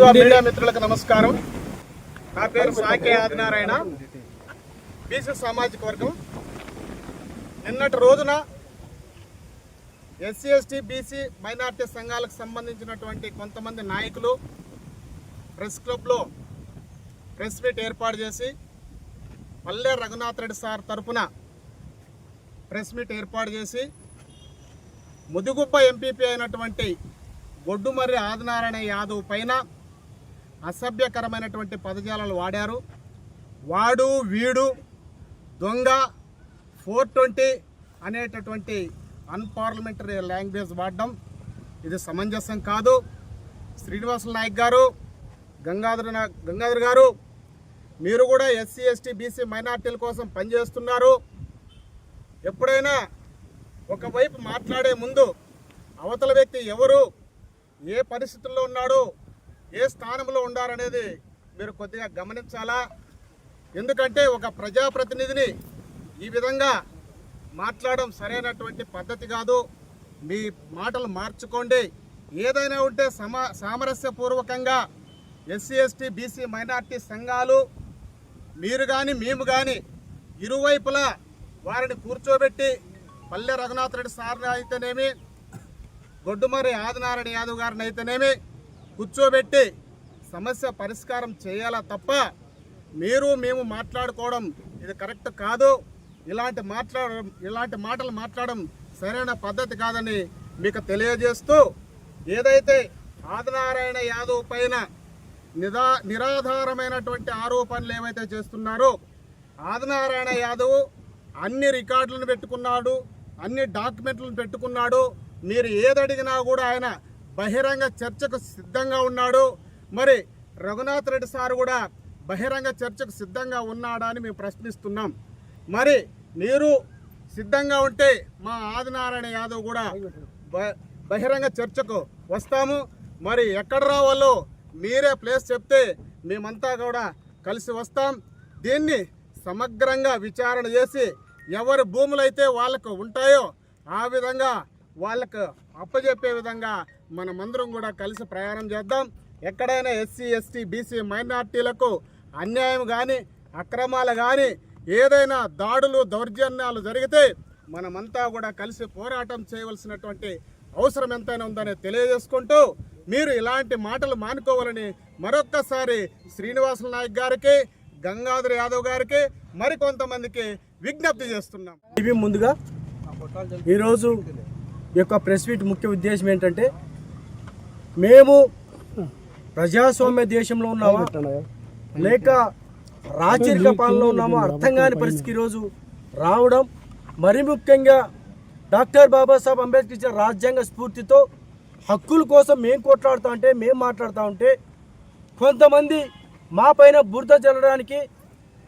ముందుగా మీడియా మిత్రులకు నమస్కారం. నా పేరు సాకే ఆదినారాయణ. బీసీ సామాజిక వర్గం. నిన్నటి రోజున ఎస్సీ ఎస్టీ బీసీ మైనార్టీ సంఘాలకు సంబంధించినటువంటి కొంతమంది నాయకులు ప్రెస్ క్లబ్లో ప్రెస్ మీట్ ఏర్పాటు చేసి పల్లె రఘునాథ్ రెడ్డి సార్ తరపున ప్రెస్ మీట్ ఏర్పాటు చేసి ముదిగుప్ప ఎంపీపీ అయినటువంటి గొడ్డుమర్రి ఆదినారాయణ యాదవ్ పైన అసభ్యకరమైనటువంటి పదజాలాలు వాడారు. వాడు వీడు దొంగ ఫోర్ ట్వంటీ అనేటటువంటి అన్పార్లమెంటరీ లాంగ్వేజ్ వాడడం ఇది సమంజసం కాదు. శ్రీనివాసుల నాయక్ గారు గంగాధర గంగాధర్ గారు మీరు కూడా ఎస్సీ ఎస్టీ బీసీ మైనార్టీల కోసం పనిచేస్తున్నారు. ఎప్పుడైనా ఒకవైపు మాట్లాడే ముందు అవతల వ్యక్తి ఎవరు ఏ పరిస్థితుల్లో ఉన్నాడు ఏ స్థానంలో ఉండాలనేది మీరు కొద్దిగా గమనించాలా? ఎందుకంటే ఒక ప్రజాప్రతినిధిని ఈ విధంగా మాట్లాడడం సరైనటువంటి పద్ధతి కాదు. మీ మాటలు మార్చుకోండి. ఏదైనా ఉంటే సమా సామరస్యపూర్వకంగా ఎస్సీ ఎస్టీ బీసీ మైనార్టీ సంఘాలు మీరు కానీ మేము కానీ ఇరువైపులా వారిని కూర్చోబెట్టి పల్లె రఘునాథ్ రెడ్డి సార్ అయితేనేమి గొడ్డుమర్రి ఆదినారాయణ యాదవ్ గారిని అయితేనేమి కూర్చోబెట్టి సమస్య పరిష్కారం చేయాలా తప్ప మీరు మేము మాట్లాడుకోవడం ఇది కరెక్ట్ కాదు. ఇలాంటి మాట్లాడడం ఇలాంటి మాటలు మాట్లాడడం సరైన పద్ధతి కాదని మీకు తెలియజేస్తూ ఏదైతే ఆదినారాయణ యాదవ్ పైన నిదా నిరాధారమైనటువంటి ఆరోపణలు ఏవైతే చేస్తున్నారో ఆదినారాయణ యాదవ్ అన్ని రికార్డులను పెట్టుకున్నాడు అన్ని డాక్యుమెంట్లను పెట్టుకున్నాడు. మీరు ఏదడిగినా కూడా ఆయన బహిరంగ చర్చకు సిద్ధంగా ఉన్నాడు. మరి రఘునాథ్ రెడ్డి సార్ కూడా బహిరంగ చర్చకు సిద్ధంగా ఉన్నాడా అని మేము ప్రశ్నిస్తున్నాం. మరి మీరు సిద్ధంగా ఉంటే మా ఆదినారాయణ యాదవ్ కూడా బ- బహిరంగ చర్చకు వస్తాము. మరి ఎక్కడ రావాలో మీరే ప్లేస్ చెప్తే మేమంతా కూడా కలిసి వస్తాం. దీన్ని సమగ్రంగా విచారణ చేసి ఎవరి భూములైతే వాళ్ళకు ఉంటాయో ఆ విధంగా వాళ్ళకు అప్పజెప్పే విధంగా మనమందరం కూడా కలిసి ప్రయాణం చేద్దాం. ఎక్కడైనా ఎస్సీ ఎస్టీ బీసీ మైనార్టీలకు అన్యాయం కానీ అక్రమాలు కానీ ఏదైనా దాడులు దౌర్జన్యాలు జరిగితే మనమంతా కూడా కలిసి పోరాటం చేయవలసినటువంటి అవసరం ఎంతైనా ఉందని తెలియజేసుకుంటూ మీరు ఇలాంటి మాటలు మానుకోవాలని మరొక్కసారి శ్రీనివాసుల నాయక్ గారికి గంగాధర్ యాదవ్ గారికి మరికొంతమందికి విజ్ఞప్తి చేస్తున్నాం. ఇవి ముందుగా ఈరోజు ఈ యొక్క ప్రెస్ మీట్ ముఖ్య ఉద్దేశం ఏంటంటే మేము ప్రజాస్వామ్య దేశంలో ఉన్నామా? లేక రాచరిక పాలనలో ఉన్నామా? అర్థం కాని పరిస్థితికి ఈరోజు రావడం. మరి ముఖ్యంగా డాక్టర్ బాబాసాహెబ్ అంబేద్కర్ ఇచ్చిన రాజ్యాంగ స్ఫూర్తితో హక్కుల కోసం మేము కొట్లాడుతూ ఉంటే మేము మాట్లాడుతూ ఉంటే కొంతమంది మా పైన బురద చల్లడానికి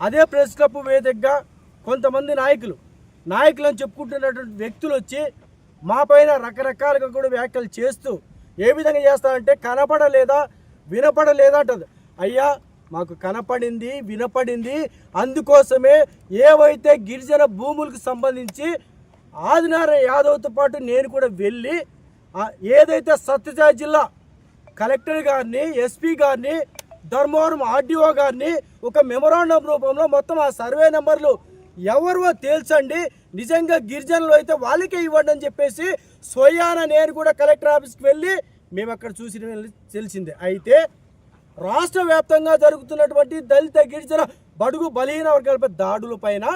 అదే ప్రెస్ క్లబ్ వేదికగా కొంతమంది నాయకులు నాయకులు అని చెప్పుకుంటున్నటువంటి వ్యక్తులు వచ్చి మా పైన రకరకాలుగా కూడా వ్యాఖ్యలు చేస్తూ ఏ విధంగా చేస్తానంటే కనపడలేదా వినపడలేదా అంటది. అయ్యా మాకు కనపడింది వినపడింది అందుకోసమే ఏవైతే గిరిజన భూములకు సంబంధించి ఆదినారాయణ యాదవ్తో పాటు నేను కూడా వెళ్ళి ఏదైతే సత్యసాయి జిల్లా కలెక్టర్ గారిని ఎస్పీ గారిని ధర్మవరం ఆర్డీఓ గారిని ఒక మెమొరాండం రూపంలో మొత్తం ఆ సర్వే నెంబర్లు ఎవరో తేల్చండి. నిజంగా గిరిజనులు అయితే వాళ్ళకే ఇవ్వండి అని చెప్పేసి స్వయాన నేను కూడా కలెక్టర్ ఆఫీస్కి వెళ్ళి మేము అక్కడ చూసిన తెలిసిందే. అయితే రాష్ట్ర వ్యాప్తంగా జరుగుతున్నటువంటి దళిత గిరిజన బడుగు బలహీన వర్గాలపై దాడుల పైన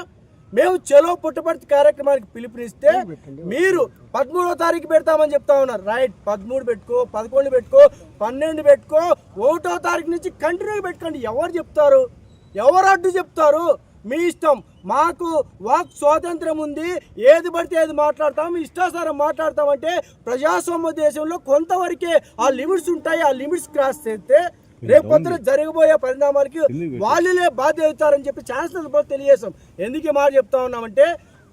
మేము చెలో పుట్టపర్తి కార్యక్రమానికి పిలుపునిస్తే మీరు పదమూడో తారీఖు పెడతామని చెప్తా ఉన్నారు. రైట్ పదమూడు పెట్టుకో పదకొండు పెట్టుకో పన్నెండు పెట్టుకో ఒకటో తారీఖు నుంచి కంటిన్యూ పెట్టుకోండి. ఎవరు చెప్తారు? ఎవరు అడ్డు చెప్తారు? మీ ఇష్టం. మాకు వాక్ స్వాతంత్రం ఉంది. ఏది పడితే ఏది మాట్లాడతాం. ఇష్టాసారం మాట్లాడతామంటే ప్రజాస్వామ్య దేశంలో కొంతవరకే ఆ లిమిట్స్ ఉంటాయి. ఆ లిమిట్స్ క్రాస్ చేస్తే రేపు పొద్దున జరగబోయే పరిణామాలకి వాళ్ళే బాధ్యత అవుతారని చెప్పి ఛాన్సలర్ కూడా తెలియజేశాం. ఎందుకు మాట చెప్తా ఉన్నామంటే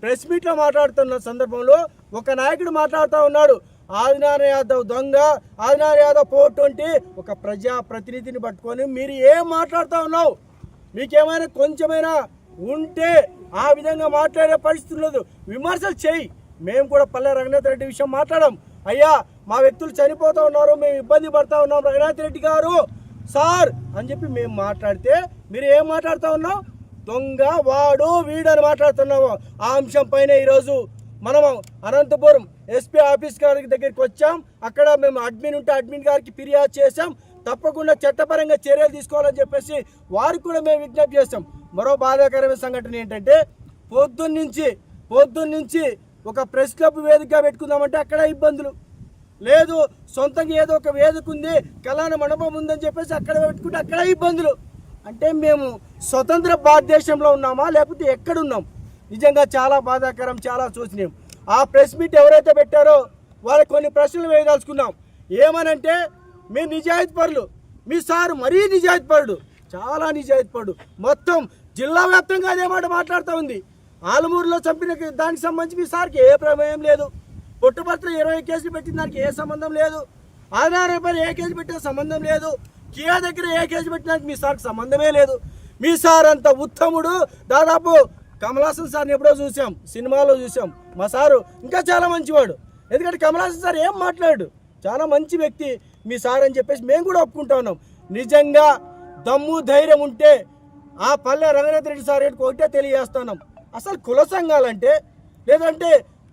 ప్రెస్ మీట్లో మాట్లాడుతున్న సందర్భంలో ఒక నాయకుడు మాట్లాడుతూ ఉన్నాడు. ఆదినారాయణ యాదవ్ దొంగ ఆదినారాయణ యాదవ్ ఫోర్ ట్వంటీ ఒక ప్రజా ప్రతినిధిని పట్టుకొని మీరు ఏం మాట్లాడుతూ ఉన్నావు? మీకేమైనా కొంచెమైనా ఉంటే ఆ విధంగా మాట్లాడే పరిస్థితి లేదు విమర్శలు చేయి. మేము కూడా పల్లె రఘునాథ్ రెడ్డి విషయం మాట్లాడాం. అయ్యా మా వ్యక్తులు చనిపోతూ ఉన్నారు మేము ఇబ్బంది పడతా ఉన్నాం రఘునాథ్ రెడ్డి గారు. సార్ అని చెప్పి మేము మాట్లాడితే మీరు ఏం మాట్లాడుతూ ఉన్నావు? దొంగ వాడు వీడని అని మాట్లాడుతున్నాము. ఆ అంశం పైన ఈరోజు మనము అనంతపురం ఎస్పీ ఆఫీస్ గారి దగ్గరికి వచ్చాం. అక్కడ మేము అడ్మిన్ ఉంటే అడ్మిన్ గారికి ఫిర్యాదు చేసాం తప్పకుండా చట్టపరంగా చర్యలు తీసుకోవాలని చెప్పేసి వారికి కూడా మేము విజ్ఞప్తి చేస్తాం మరో బాధాకరమైన సంఘటన ఏంటంటే పొద్దున్నుంచి పొద్దున్నుంచి ఒక ప్రెస్ క్లబ్ వేదికగా పెట్టుకుందామంటే అక్కడ ఇబ్బందులు. లేదు సొంతంగా ఏదో ఒక వేదిక ఉంది కళ్యాణ మండపం ఉందని చెప్పేసి అక్కడ పెట్టుకుంటే అక్కడ ఇబ్బందులు. అంటే మేము స్వతంత్ర భారతదేశంలో ఉన్నామా లేకపోతే ఎక్కడున్నాం? నిజంగా చాలా బాధాకరం చాలా చూసినాం ఆ ప్రెస్ మీట్ ఎవరైతే పెట్టారో వాళ్ళకి కొన్ని ప్రశ్నలు వేయదలుచుకున్నాం. ఏమనంటే మీ నిజాయితీ పరులు మీ సారు మరీ నిజాయితీ పరుడు చాలా నిజాయితీ పరుడు. మొత్తం జిల్లా వ్యాప్తంగా అదే మాట మాట్లాడుతూ ఉంది. ఆలమూరులో చంపిన దానికి సంబంధించి మీ సార్కి ఏ ప్రమేయం లేదు. పుట్టుపత్ర ఇరవై కేసులు పెట్టిన దానికి ఏ సంబంధం లేదు. ఆధార్ పైన ఏ కేసు పెట్టిన సంబంధం లేదు. కియా దగ్గర ఏ కేసు పెట్టినానికి మీ సార్కి సంబంధమే లేదు. మీ సార్ అంత ఉత్తముడు. దాదాపు కమలాసన్ సార్ని ఎప్పుడో చూసాం. సినిమాలో చూసాం. మా సారు ఇంకా చాలా మంచివాడు. ఎందుకంటే కమలాసన్ సార్ ఏం మాట్లాడు? చాలా మంచి వ్యక్తి మీ సార్ అని చెప్పేసి మేము కూడా ఒప్పుకుంటా ఉన్నాం. నిజంగా దమ్ము ధైర్యం ఉంటే ఆ పల్లె రంగనాథ్ రెడ్డి సార్ ఏంటి ఒకటే తెలియజేస్తున్నాం. అసలు కుల సంఘాలంటే లేదంటే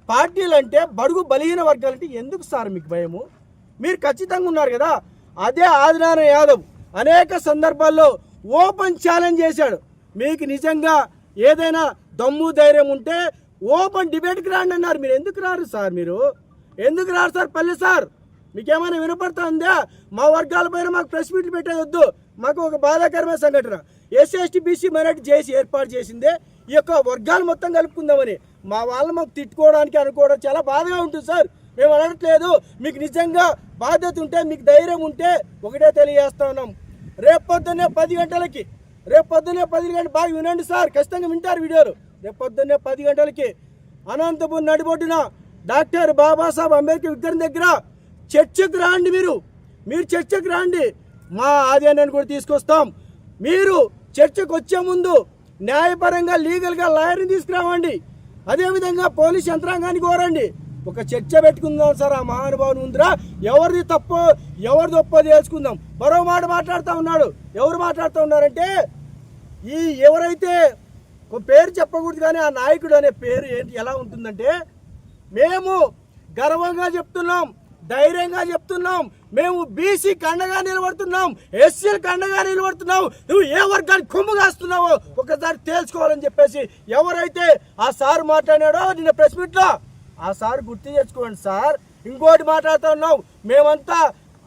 పార్టీలంటే బడుగు బలహీన వర్గాలంటే ఎందుకు సార్ మీకు భయము? మీరు ఖచ్చితంగా ఉన్నారు కదా? అదే ఆదినారాయణ యాదవ్ అనేక సందర్భాల్లో ఓపెన్ ఛాలెంజ్ చేశాడు. మీకు నిజంగా ఏదైనా దమ్ము ధైర్యం ఉంటే ఓపెన్ డిబేట్కి రాండి అన్నారు. మీరు ఎందుకు రారు సార్ మీరు? ఎందుకు రారు సార్ పల్లె సార్? మీకేమైనా వినపడుతుందా? మా వర్గాల పైన మాకు ప్రెస్ మీట్లు పెట్టేది వద్దు మాకు ఒక బాధాకరమైన సంఘటన. ఎస్సీ ఎస్టీ బీసీ మైనార్టీ చేసి ఏర్పాటు చేసిందే. ఈ యొక్క వర్గాలు మొత్తం కలుపుకుందామని. మా వాళ్ళు మాకు తిట్టుకోవడానికి అనుకోవడం చాలా బాధగా ఉంటుంది సార్. మేము అనట్లేదు మీకు నిజంగా బాధ్యత ఉంటే మీకు ధైర్యం ఉంటే ఒకటే తెలియజేస్తా ఉన్నాం. రేపు పొద్దున్నే పది గంటలకి రేపు పొద్దున్నే పది గంటలు బాగా వినండి సార్. ఖచ్చితంగా వింటారు వీడియోలు. రేపు పొద్దున్నే పది గంటలకి అనంతపురం నడిబొడ్డున డాక్టర్ బాబాసాహెబ్ అంబేద్కర్ విగ్రహం దగ్గర చర్చకు రాండి మీరు. మీరు చర్చకు రాండి. మా ఆదాయాన్ని కూడా తీసుకొస్తాం. మీరు చర్చకు వచ్చే ముందు న్యాయపరంగా లీగల్గా లాయర్ని తీసుకురావండి. అదేవిధంగా పోలీస్ యంత్రాంగాన్ని కోరండి. ఒక చర్చ పెట్టుకుందాం సార్ ఆ మహానుభావుని ఉందిరా ఎవరిది తప్పో ఎవరిది ఒప్పో తెలుసుకుందాం. మరో మాట మాట్లాడుతూ ఉన్నాడు. ఎవరు మాట్లాడుతూ ఉన్నారంటే ఈ ఎవరైతే ఒక పేరు చెప్పకూడదు కానీ ఆ నాయకుడు అనే పేరు ఏంటి ఎలా ఉంటుందంటే మేము గర్వంగా చెప్తున్నాం ధైర్యంగా చెప్తున్నాం మేము బీసీ కండగా నిలబడుతున్నాం ఎస్సీ కండగా నిలబడుతున్నావు నువ్వు ఏ వర్గానికి కొమ్ము కాస్తున్నావో ఒకసారి తేల్చుకోవాలని చెప్పేసి ఎవరైతే ఆ సార్ మాట్లాడాడో నిన్న ప్రెస్ మీట్లో ఆ సార్ గుర్తు చేసుకోండి సార్. ఇంకోటి మాట్లాడుతూ ఉన్నాం. మేమంతా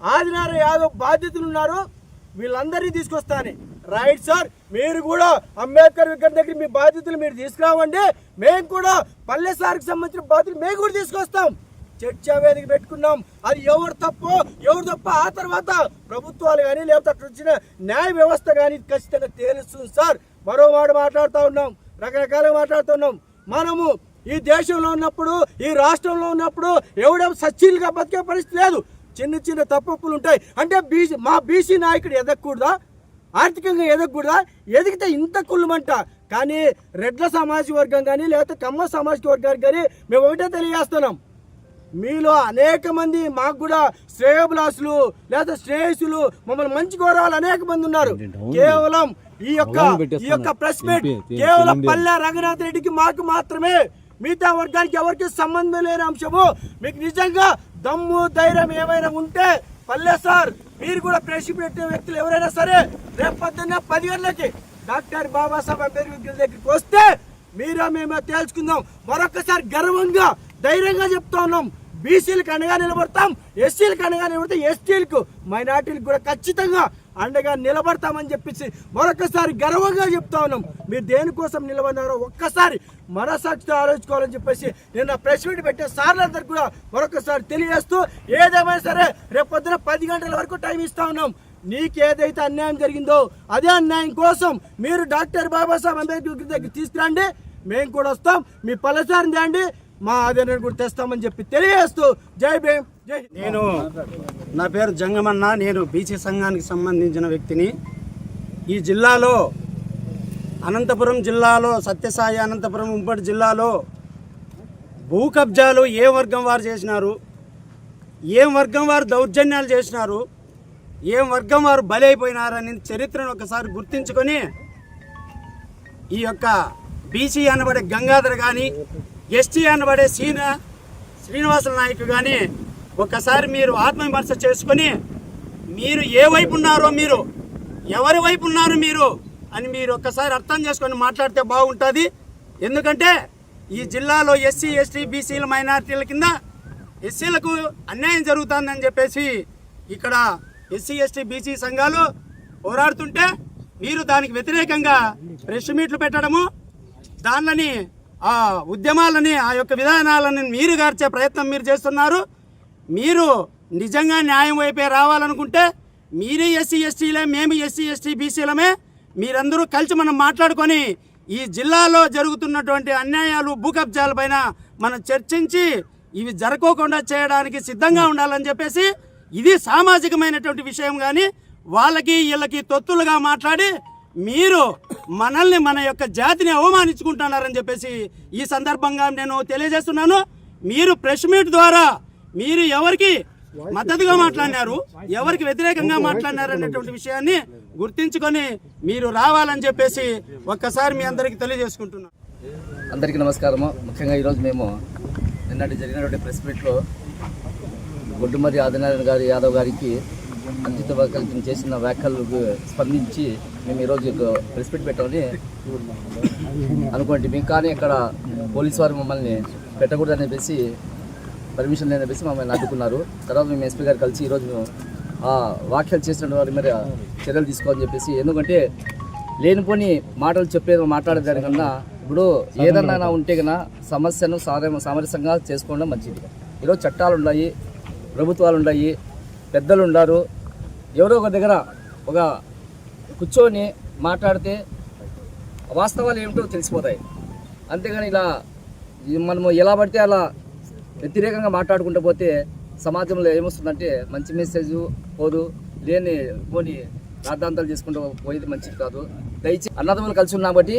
ఆదినారాయణ యాదవ్ బాధ్యతలు ఉన్నారు. వీళ్ళందరినీ తీసుకొస్తాను రైట్ సార్ మీరు కూడా అంబేద్కర్ విగ్రహం దగ్గర మీ బాధ్యతలు మీరు తీసుకురావండి. మేము కూడా పల్లె సార్కి సంబంధించిన బాధ్యతలు మేము కూడా తీసుకొస్తాం. చర్చా వేదిక పెట్టుకున్నాం. అది ఎవరు తప్పో ఎవరు తప్ప ఆ తర్వాత ప్రభుత్వాలు కానీ లేకపోతే అక్కడ వచ్చిన న్యాయ వ్యవస్థ కానీ ఖచ్చితంగా తేలుస్తుంది సార్. మరో మాట మాట్లాడుతూ ఉన్నాం. రకరకాలుగా మాట్లాడుతున్నాం మనము ఈ దేశంలో ఉన్నప్పుడు ఈ రాష్ట్రంలో ఉన్నప్పుడు ఎవడేం సచ్చీలుగా బతికే పరిస్థితి లేదు. చిన్న చిన్న తప్పులు ఉంటాయి. అంటే బీసీ మా బీసీ నాయకుడు ఎదగకూడదా? ఆర్థికంగా ఎదగకూడదా? ఎదిగితే ఇంత కుళ్ళమంట. కానీ రెడ్ల సామాజిక వర్గం కానీ లేకపోతే కమ్మ సామాజిక వర్గానికి కానీ మేము ఒకటే తెలియజేస్తున్నాం. మీలో అనేక మంది మాకు కూడా శ్రేయోభిలాసులు లేదా శ్రేయస్సులు మమ్మల్ని మంచి కోరాలు అనేక మంది ఉన్నారు. కేవలం ఈ యొక్క ఈ యొక్క ప్రెస్ మీట్ కేవలం పల్లె రంగనాథ్ రెడ్డికి మాకు మాత్రమే మిగతా వర్గానికి ఎవరికి సంబంధం లేని అంశము. మీకు నిజంగా దమ్ము ధైర్యం ఏమైనా ఉంటే పల్లె సార్ మీరు కూడా ప్రెస్ పెట్టే వ్యక్తులు ఎవరైనా సరే రేపు పొద్దున్న పది గంటలకి డాక్టర్ బాబాసాహెబ్ అంబేద్కర్ దగ్గరికి వస్తే మీరా మేమే తేల్చుకుందాం. మరొకసారి గర్వంగా ధైర్యంగా చెప్తా ఉన్నాం. బీసీలకు అండగా నిలబడతాం ఎస్సీలకు అండగా నిలబడతాం ఎస్టీలకు మైనార్టీలకు కూడా ఖచ్చితంగా అండగా నిలబడతామని చెప్పేసి మరొకసారి గర్వంగా చెప్తా ఉన్నాం. మీరు దేనికోసం నిలబడినారో ఒక్కసారి మనసాక్షితో ఆలోచించుకోవాలని చెప్పేసి నిన్న ప్రెస్ మీట్ పెట్టే సార్లందరికీ కూడా మరొకసారి తెలియజేస్తూ ఏదేమైనా సరే రేపు పొద్దున పది గంటల వరకు టైం ఇస్తా ఉన్నాం. నీకు ఏదైతే అన్యాయం జరిగిందో అదే అన్యాయం కోసం మీరు డాక్టర్ బాబాసాహెబ్ అంబేద్కర్ దగ్గర తీసుకురండి. మేము కూడా వస్తాం. మీ పల్లెసారిని తేండి. మా ఆదాయాన్ని కూడా తెస్తామని చెప్పి తెలియజేస్తూ జై భీమ్ జై నేను నా పేరు జంగమన్న నేను బీసీ సంఘానికి సంబంధించిన వ్యక్తిని. ఈ జిల్లాలో అనంతపురం జిల్లాలో సత్యసాయి అనంతపురం ఉంపటి జిల్లాలో భూ కబ్జాలు ఏ వర్గం వారు చేసినారు? ఏ వర్గం వారు దౌర్జన్యాలు చేసినారు? ఏం వర్గం వారు బలైపోయినారని చరిత్రను ఒకసారి గుర్తించుకొని ఈ యొక్క బీసీ అనబడే గంగాధర్ కానీ ఎస్టీ అనబడే సీన శ్రీనివాసుల నాయకు కానీ ఒకసారి మీరు ఆత్మవిమర్శ చేసుకొని మీరు ఏ వైపు ఉన్నారో మీరు ఎవరి వైపు ఉన్నారు మీరు అని మీరు ఒక్కసారి అర్థం చేసుకొని మాట్లాడితే బాగుంటుంది. ఎందుకంటే ఈ జిల్లాలో ఎస్సీ ఎస్టీ బీసీల మైనారిటీల కింద ఎస్సీలకు అన్యాయం జరుగుతుందని చెప్పేసి ఇక్కడ ఎస్సీ ఎస్టీ బీసీ సంఘాలు పోరాడుతుంటే మీరు దానికి వ్యతిరేకంగా ప్రెస్ మీట్లు పెట్టడము దానిని ఆ ఉద్యమాలని ఆ యొక్క విధానాలను మీరు గార్చే ప్రయత్నం మీరు చేస్తున్నారు. మీరు నిజంగా న్యాయం వైపే రావాలనుకుంటే మీరే ఎస్సీ ఎస్టీలే మేము ఎస్సీ ఎస్టీ బీసీలమే. మీరందరూ కలిసి మనం మాట్లాడుకొని ఈ జిల్లాలో జరుగుతున్నటువంటి అన్యాయాలు భూ కబ్జాలపైన మనం చర్చించి ఇవి జరగకోకుండా చేయడానికి సిద్ధంగా ఉండాలని చెప్పేసి ఇది సామాజికమైనటువంటి విషయం కానీ వాళ్ళకి వీళ్ళకి తొత్తులుగా మాట్లాడి మీరు మనల్ని మన యొక్క జాతిని అవమానించుకుంటున్నారని చెప్పేసి ఈ సందర్భంగా నేను తెలియజేస్తున్నాను. మీరు ప్రెస్ మీట్ ద్వారా మీరు ఎవరికి మద్దతుగా మాట్లాడినారు ఎవరికి వ్యతిరేకంగా మాట్లాడినారు అనేటువంటి విషయాన్ని గుర్తించుకొని మీరు రావాలని చెప్పేసి ఒక్కసారి మీ అందరికీ తెలియజేసుకుంటున్నాను అందరికీ నమస్కారము. ముఖ్యంగా ఈరోజు మేము నిన్నటి జరిగినటువంటి ప్రెస్ మీట్లో గొడ్డుమరి ఆదినారాయణ గారి యాదవ్ గారికి అంకిత వ్యాఖ్యలు చేసిన వ్యాఖ్యలకు స్పందించి మేము ఈరోజు ఒక ప్రెస్ మీట్ పెట్టామని అనుకోండి మేము కానీ ఇక్కడ పోలీసు వారు మమ్మల్ని పెట్టకూడదని చెప్పేసి పర్మిషన్ లేని చెప్పేసి మమ్మల్ని అడ్డుకున్నారు. తర్వాత మేము ఎస్పీ గారు కలిసి ఈరోజు ఆ వ్యాఖ్యలు చేసిన వారి మీద చర్యలు తీసుకోవాలని చెప్పేసి ఎందుకంటే లేనిపోని మాటలు చెప్పేది మాట్లాడేదానికన్నా ఇప్పుడు ఏదన్నా ఉంటే కన్నా సమస్యను సామరస్యంగా చేసుకోవడం మంచిది. ఈరోజు చట్టాలు ఉన్నాయి ప్రభుత్వాలు ఉన్నాయి పెద్దలు ఉన్నారు ఎవరో ఒక దగ్గర ఒక కూర్చొని మాట్లాడితే వాస్తవాలు ఏమిటో తెలిసిపోతాయి. అంతేగాని ఇలా మనము ఎలా పడితే అలా వ్యతిరేకంగా మాట్లాడుకుంటూ పోతే సమాజంలో ఏమొస్తుందంటే మంచి మెసేజ్ పోదు లేని పోని రాద్ధాంతాలు చేసుకుంటూ పోయేది మంచిది కాదు. దయచేసి అన్నదమ్ములు కలిసి ఉన్నాం కాబట్టి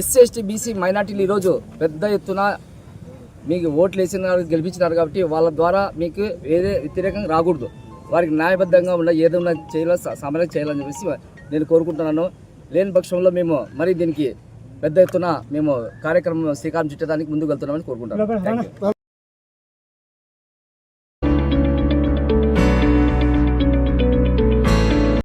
ఎస్సీ ఎస్టీ బీసీ మైనార్టీలు ఈరోజు పెద్ద ఎత్తున మీకు ఓట్లు వేసిన గెలిపించినారు కాబట్టి వాళ్ళ ద్వారా మీకు ఏదే వ్యతిరేకంగా రాకూడదు. వారికి న్యాయబద్ధంగా ఉన్న ఏదైనా చేయాలో సమరం చేయాలని చెప్పేసి నేను కోరుకుంటున్నాను. లేని పక్షంలో మేము మరి దీనికి పెద్ద ఎత్తున మేము కార్యక్రమం శ్రీకారం చుట్టడానికి ముందుకు వెళ్తున్నామని యూ